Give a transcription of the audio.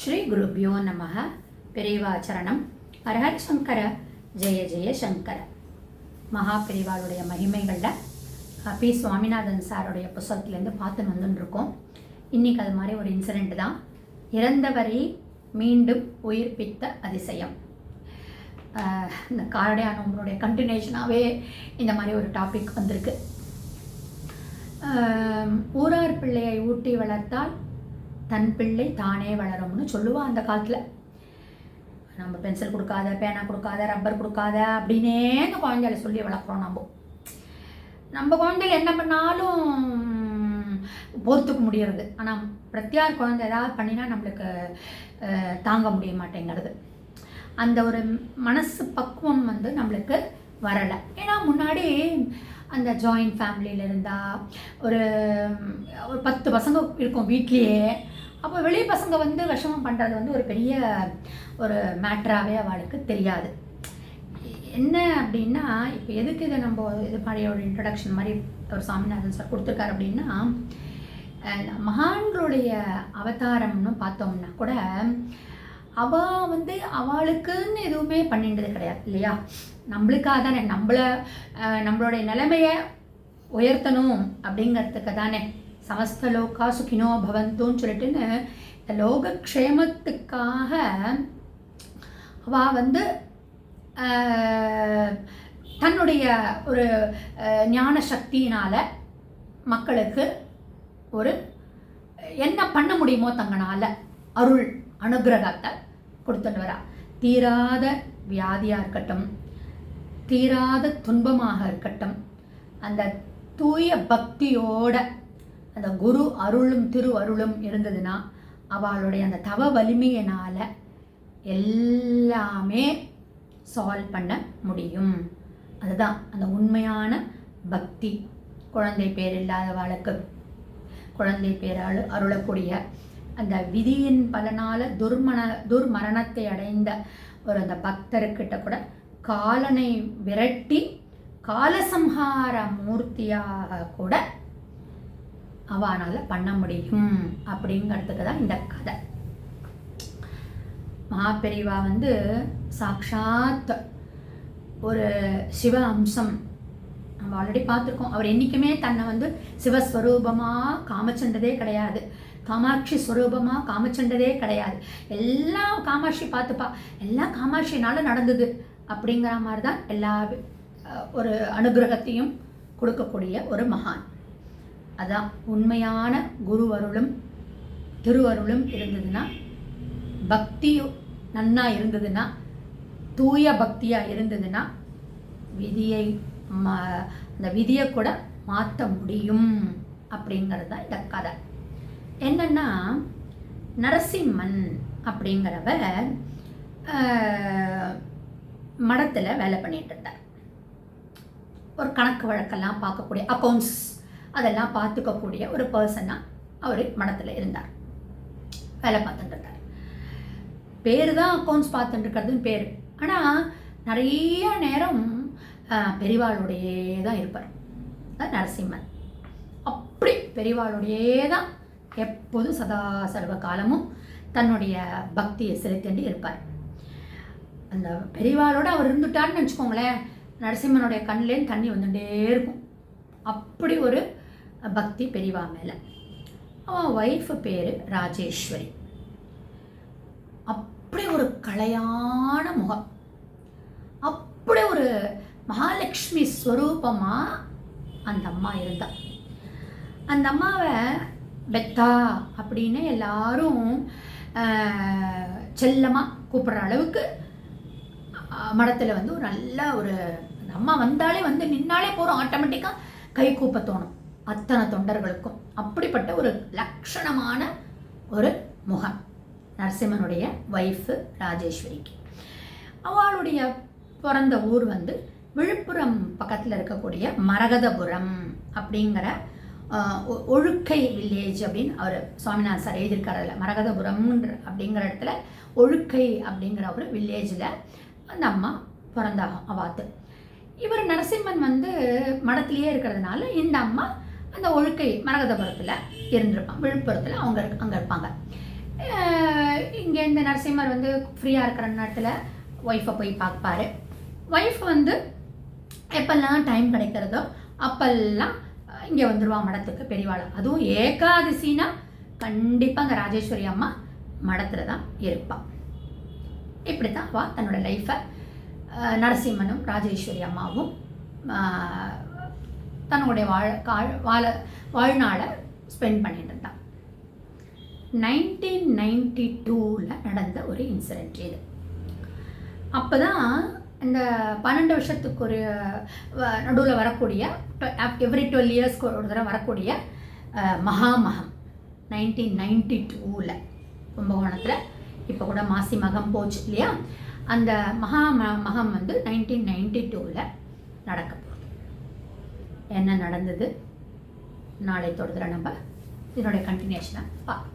ஸ்ரீ குருபியோ நமக பெரியவாச்சரணம் அரஹர் சங்கர. ஜெய ஜெய சங்கர. மகா பெரிவாளுடைய மகிமைகளில் பி. சுவாமிநாதன் சாருடைய புஸ்தகத்துலேருந்து பார்த்து வந்துட்டுருக்கோம் இன்றைக்கி அது மாதிரி ஒரு இன்சிடெண்ட் தான். இறந்தவரை மீண்டும் உயிர்ப்பித்த அதிசயம். இந்த காரடையா நோம்பனுடைய கண்டினியூஷனாகவே இந்த மாதிரி ஒரு டாபிக் வந்திருக்கு. ஊரார் பிள்ளையை ஊட்டி வளர்த்தால் தன் பிள்ளை தானே வளரும்னு சொல்லுவா அந்த காலத்தில். நம்ம பென்சில் கொடுக்காத பேனா கொடுக்காத ரப்பர் கொடுக்காத அப்படின்னே அந்த குழந்தைகளை சொல்லி வளர்க்குறோம் நம்ம. நம்ம குழந்தைகள் என்ன பண்ணாலும் பொறுத்துக்க முடியறது. ஆனால் பிரத்யார் குழந்தை ஏதாவது பண்ணினா நம்மளுக்கு தாங்க முடிய மாட்டேங்கிறது. அந்த ஒரு மனசு பக்குவம் வந்து நம்மளுக்கு வரலை. ஏன்னா முன்னாடி அந்த ஜாயிண்ட் ஃபேமிலியில் இருந்தால் ஒரு ஒரு பத்து பசங்க இருக்கும் வீட்லேயே அப்போ வெளி பசங்க வந்து விஷமம் பண்ணுறது வந்து ஒரு பெரிய ஒரு மேட்ராகவே அவளுக்கு தெரியாது. என்ன அப்படின்னா இப்போ எதுக்கு இதை நம்ம இது மாதிரி ஒரு இன்ட்ரடக்ஷன் மாதிரி ஒரு சாமிநாதன் சார் கொடுத்துருக்காரு அப்படின்னா மகான்களுடைய அவதாரம்னு பார்த்தோம்னா கூட அவள் வந்து அவளுக்குன்னு எதுவுமே பண்ணிட்டது கிடையாது இல்லையா? நம்மளுக்காக தானே நம்மள நம்மளுடைய நிலைமையை உயர்த்தணும் அப்படிங்கிறதுக்கு தானே சமஸ்தலோகா சுகினோ பவந்தோன்னு சொல்லிட்டுன்னு இந்த லோகக்ஷேமத்துக்காக அவ வந்து தன்னுடைய ஒரு ஞான சக்தியினால் மக்களுக்கு ஒரு என்ன பண்ண முடியுமோ தங்கனால் அருள் அனுகிரகத்தை கொடுத்துட்டு வரா. தீராத வியாதியாக இருக்கட்டும் தீராத துன்பமாக இருக்கட்டும் அந்த தூய பக்தியோட அந்த குரு அருளும் திரு அருளும் இருந்ததுன்னா அவளுடைய அந்த தவ வலிமையினால் எல்லாமே சால்வ் பண்ண முடியும். அதுதான் அந்த உண்மையான பக்தி. குழந்தை பேர் இல்லாதவளுக்கு குழந்தை பேரால் அருளக்கூடிய அந்த விதியின் பலனால் துர்மண துர்மரணத்தை அடைந்த ஒரு அந்த பக்தர்கிட்ட கூட காலனை விரட்டி காலசம்ஹார மூர்த்தியாக கூட அவனால் பண்ண முடியும். அப்படிங்கிறதுக்கு தான் இந்த கதை. மகாபெரிவா வந்து சாக்ஷாத் ஒரு சிவ அம்சம் நம்ம ஆல்ரெடி பார்த்துருக்கோம். அவர் என்றைக்குமே தன்னை வந்து சிவஸ்வரூபமாக காமச்சண்டதே கிடையாது. காமாட்சி ஸ்வரூபமாக காமச்சண்டதே கிடையாது. எல்லாம் காமாட்சி பார்த்துப்பா. எல்லாம் காமாட்சினால நடந்தது அப்படிங்கிற மாதிரி தான் எல்லா ஒரு அனுகிரகத்தையும் கொடுக்கக்கூடிய ஒரு மகான். அதான் உண்மையான குரு அருளும் திருவருளும் இருந்ததுன்னா பக்தியும் நன்னா இருந்ததுன்னா தூய பக்தியாக இருந்ததுன்னா விதியை ம அந்த விதியை கூட மாற்ற முடியும் அப்படிங்கிறது தான் இந்த கதை. என்னன்னா நரசிம்மன் அப்படிங்கிறவர் மடத்தில் வேலை பண்ணிட்டு இருந்தார். ஒரு கணக்கு வழக்கெல்லாம் பார்க்கக்கூடிய அக்கௌண்ட்ஸ் அதெல்லாம் பார்த்துக்கக்கூடிய ஒரு பர்சனாக அவர் மனத்தில் இருந்தார். வேலை பார்த்துட்டு இருந்தார் பேர் தான் அக்கௌண்ட்ஸ் பார்த்துட்டு இருக்கிறதுன்னு பேர். ஆனால் நிறைய நேரம் பெரிவாளுடையே தான் இருப்பார். அதான் நரசிம்மன். அப்படி பெரிவாளுடையே தான் எப்போதும் சதா சர்வ காலமும் தன்னுடைய பக்தியை செலுத்திண்டு இருப்பார். அந்த பெரிவாளோட அவர் இருந்துட்டான்னு வச்சுக்கோங்களேன் நரசிம்மனுடைய கண்ணிலேருந்து தண்ணி வந்துட்டே இருக்கும். அப்படி ஒரு பக்தி பெரிவா மேலே. அவன் ஒய்ஃபு பேர் ராஜேஸ்வரி. அப்படி ஒரு கலையான முகம். அப்படி ஒரு மகாலட்சுமி ஸ்வரூபமாக அந்த அம்மா இருந்தா. அந்த அம்மாவை பெத்தா அப்படின்னு எல்லாரும் செல்லமாக கூப்பிட்ற அளவுக்கு மடத்தில் வந்து ஒரு நல்ல ஒரு அம்மா வந்தாலே வந்து நின்னாலே போகிறோம் ஆட்டோமேட்டிக்காக கை கூப்ப தோணும். அத்தனை தொண்டர்களுக்கும் அப்படிப்பட்ட ஒரு லட்சணமான ஒரு முகம். நரசிம்மனுடைய ஒய்ஃபு ராஜேஸ்வரிக்கு. அவளுடைய பிறந்த ஊர் வந்து விழுப்புரம் பக்கத்தில் இருக்கக்கூடிய மரகதபுரம் அப்படிங்கிற ஒ- ஒழுக்கை வில்லேஜ் அப்படின்னு அவர் சுவாமிநாதன் சார் எழுதியிருக்காரு அதில். மரகதபுரம்ன்ற அப்படிங்கிற இடத்துல ஒழுக்கை அப்படிங்கிற ஒரு வில்லேஜில் அந்த அம்மா பிறந்தாகும் அவாத்து இவர் நரசிம்மன் வந்து மடத்திலேயே இருக்கிறதுனால இந்த அம்மா அந்த ஒழுக்கை மரகதபுரத்தில் இருந்திருப்பான் விழுப்புரத்தில் அவங்க அங்கே இருப்பாங்க. அஹ் நரசிம்மர் வந்து ஃப்ரீயாக இருக்கிற நேரத்தில் ஒய்ஃபை போய் பார்ப்பாரு. ஒய்ஃப் வந்து எப்பெல்லாம் டைம் கிடைக்கிறதோ அப்பெல்லாம் இங்கே வந்துடுவா மடத்துக்கு பெரியவாள். அதுவும் ஏகாதசினா கண்டிப்பாக அந்த ராஜேஸ்வரி அம்மா மடத்தில் தான் இருப்பாள் இப்படி தான் அவள் தன்னோட லைஃப்பை நரசிம்மனும் ராஜேஸ்வரி அம்மாவும் தன்னுடைய வாழ காழ் வாழ வாழ்நாளை ஸ்பெண்ட் பண்ணிட்டு இருந்தான் நைன்டீன் நைன்டி டூவில் நடந்த ஒரு இன்சிடென்ட் இது. அப்போ தான் இந்த பன்னெண்டு வருஷத்துக்கு ஒரு நடுவில் வரக்கூடிய எவ்ரி டுவெல் இயர்ஸ்க்கு ஒரு தடவை வரக்கூடிய மகாமகம். நைன்டீன் நைன்டி டூவில் கும்பகோணத்தில். இப்போ கூட மாசி மகம் போச்சு இல்லையா? அந்த மகா ம- மகம் வந்து நைன்டீன் நைன்டி டூவில் நடக்கும் என்ன நடந்தது? நாளை தொடர்ந்து நம்ம இதனுடைய கண்டினியூஷனை பார்க்கலாம்